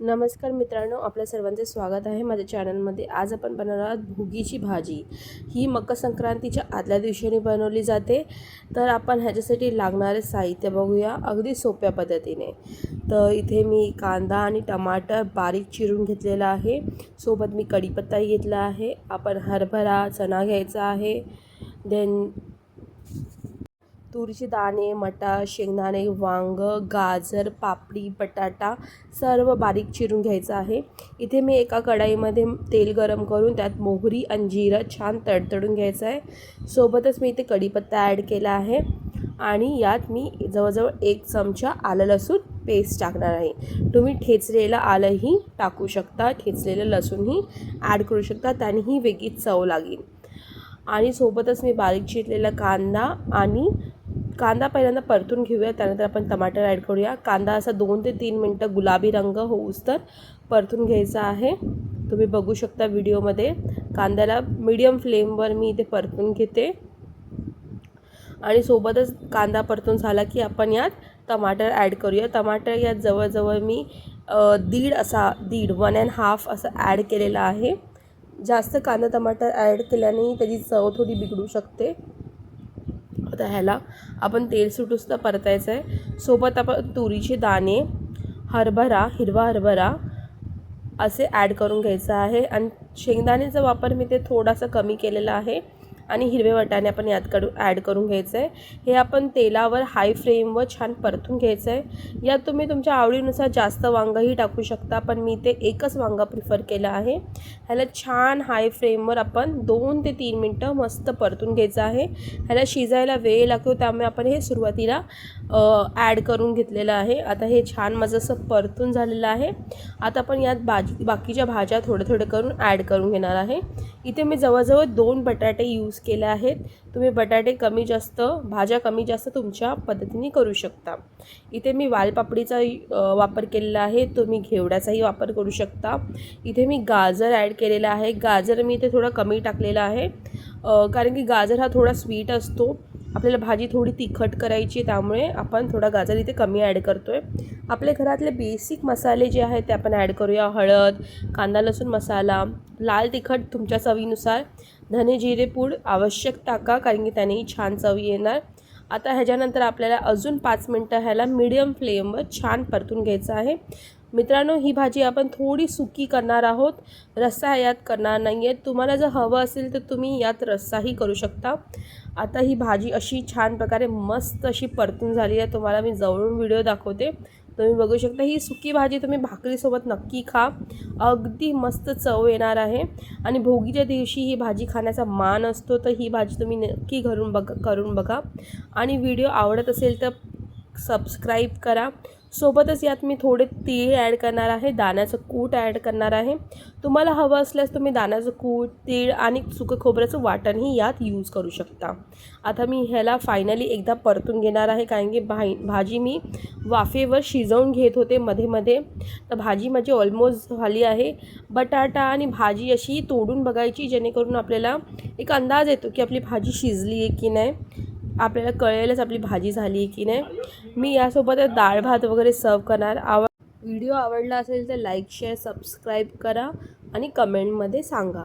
नमस्कार मित्रांनो आपल्या सर्वांचे स्वागत आहे माझ्या चॅनलमध्ये. आज आपण बनवणार आहोत भुगीची भाजी. ही मकर संक्रांतीच्या आदल्या दिवशीने बनवली जाते. तर आपण ह्याच्यासाठी लागणारे साहित्य बघूया अगदी सोप्या पद्धतीने. तर इथे मी कांदा आणि टमाटर बारीक चिरून घेतलेला आहे. सोबत मी कढीपत्ताही घेतला आहे. आपण हरभरा चणा घ्यायचा आहे. देन तुरीचे दाणे मटार शेंगदाणे वांग गाजर पापडी बटाटा सर्व बारीक चिरून घ्यायचं आहे. इथे मी एका कढाईमध्ये तेल गरम करून त्यात मोहरी आणि जिरं छान तडतडून घ्यायचं आहे. सोबतच मी इथे कढीपत्ता ॲड केला आहे आणि यात मी जवळजवळ एक चमचा आलं लसूण पेस्ट टाकणार आहे. तुम्ही ठेचलेलं आलंही टाकू शकता ठेचलेलं लसूणही ॲड करू शकता त्यानेही वेगळीच चव लागेल. आणि सोबतच मी बारीक चिरलेला कांदा आणि कांदा पहिल्यांदा परतून घेऊया त्यानंतर आपण टमाटर ॲड करूया. कांदा असा दोन ते तीन मिनटं गुलाबी रंग होऊस तर परतून घ्यायचा आहे. तुम्ही बघू शकता व्हिडिओमध्ये. कांद्याला मीडियम फ्लेमवर मी इथे परतून घेते. आणि सोबतच कांदा परतून झाला की आपण यात टमाटर ॲड करूया. टमाटर यात जवळजवळ मी दीड असा दीड वन अँड हाफ असं ॲड केलेला आहे. जास्त कांदा टमाटर ॲड केल्याने त्याची चव थोडी बिघडू शकते. आता ह्याला आपण तेल सुटूसुद्धा परतायचं आहे. सोबत आपण तुरीचे दाणे हरभरा हिरवा हरभरा असे ॲड करून घ्यायचं आहे. आणि शेंगदाण्याचा वापर मी ते थोडासा कमी केलेला आहे. आणि हिरवे वाटाणे आपण यात कडू ॲड करून घ्यायचं. आहे हे आपण तेलावर हाय फ्लेमवर छान परतून घ्यायचं. आहे यात तुम्ही तुमच्या आवडीनुसार जास्त वांगंही टाकू शकता पण मी ते एकच वांगा प्रिफर केलं आहे. ह्याला छान हाय फ्लेमवर आपण दोन ते तीन मिनटं मस्त परतून घ्यायचं आहे. ह्याला शिजायला वेळ लागतो त्यामुळे आपण हे सुरुवातीला ॲड करून घेतलेलं आहे. आता हे छान माझं असं परतून झालेलं आहे. आता आपण यात भाजी बाकीच्या भाज्या थोडं थोडं करून ॲड करून घेणार आहे. इथे मी जवळजवळ दोन बटाटे यूज केले आहेत. तुम्ही बटाटे कमी जास्त भाज्या कमी जास्त तुमच्या पद्धतीने करू शकता. इथे मी वालपापडीचा वापर केलेला आहे. तुम्ही घेवड्याचाही वापर करू शकता. इथे मी गाजर ॲड केलेला आहे. गाजर मी इथे थोडा कमी टाकलेला आहे. कारण की गाजर हा थोडा स्वीट असतो. आपल्याला भाजी थोडी तिखट करायची त्यामुळे आपण थोडा गाजर इथे कमी ॲड करतो आहे आपल्या घरातले बेसिक मसाले जे आहेत ते आपण ॲड करूया. हळद कांदा लसूण मसाला लाल तिखट तुमच्या चवीनुसार. धने जिरे पूड आवश्यक टाका कारण की त्यानेही छान चव येणार. आता ह्याच्यानंतर आपल्याला अजून पाच मिनटं ह्याला मिडियम फ्लेमवर छान परतून घ्यायचं आहे. मित्रांनो ही भाजी आपण थोडी सुकी करणार आहोत. रस्सा यात करणार नाही आहे तुम्हाला जर हवं असेल तर तुम्ही यात रस्साही करू शकता. आता ही भाजी अशी छान प्रकारे मस्त अशी परतून झाली आहे. तुम्हाला मी जवळून व्हिडिओ दाखवते. तुम्ही बघू शकता ही सुकी भाजी तुम्ही भाकरीसोबत नक्की खा. अगदी मस्त चव येणार आहे. आणि भोगीच्या दिवशी ही भाजी खाण्याचा मान असतो तर ही भाजी तुम्ही नक्की घरून बघ करून बघा. आणि व्हिडिओ आवडत असेल तर सबस्क्राईब करा. सोबतच यात मी थोडे तीळ ॲड करणार आहे दाण्याचं कूट ॲड करणार आहे. तुम्हाला हवं असल्यास तुम्ही दाण्याचं कूट तीळ आणि सुकं खोबऱ्याचं वाटणही यात यूज करू शकता. आता मी ह्याला फायनली एकदा परतून घेणार आहे कारण की भाई भाजी मी वाफेवर शिजवून घेत होते मध्ये मध्ये. तर भाजी माझी ऑलमोस्ट झाली आहे. बटाटा आणि भाजी अशी तोडून बघायची जेणेकरून आपल्याला एक अंदाज येतो की आपली भाजी शिजली आहे की नाही. आपल्याला कळेलच आपली भाजी झाली की नाही. मी यासोबत डाळ भात वगैरे सर्व करणार. आव व्हिडिओ आवडला असेल तर लाईक शेअर सबस्क्राईब करा आणि कमेंटमध्ये सांगा.